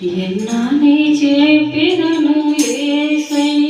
ఎన్నానే చెప్పినను ఏసై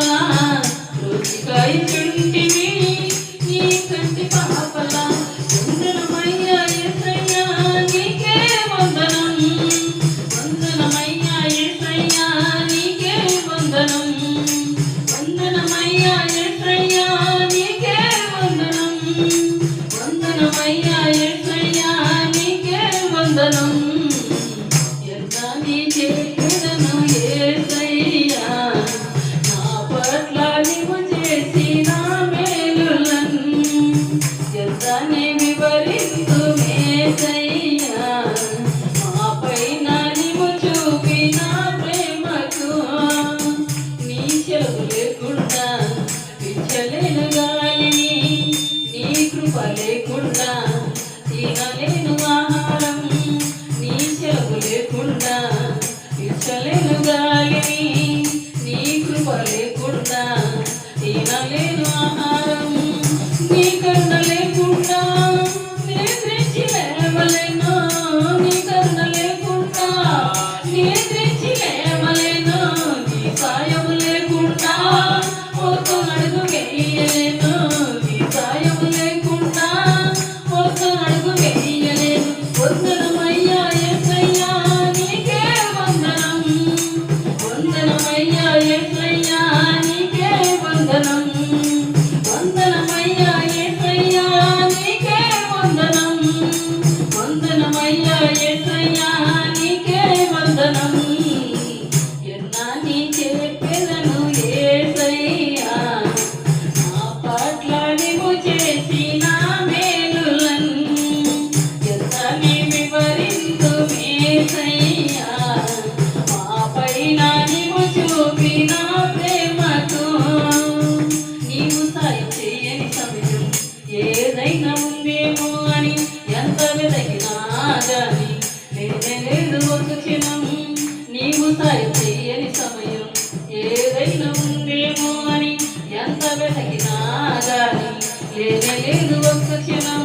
వందనం. లేకుండా తినలేను ఆహారం నీ చెలవు లేకుండా ఇచ్చలేను గాలిని నీ కృప లేకుండా తినలేను ఆహారం నీ కరుణ లేకుండా నేను లేవలేను? నాదని నేనేను ఒక క్షణం నీవు సరిచేయని సమయం. ఏదైనా ఉందేమో అని ఎంత వెతకినా గాని లేనే లేదు ఒక క్షణం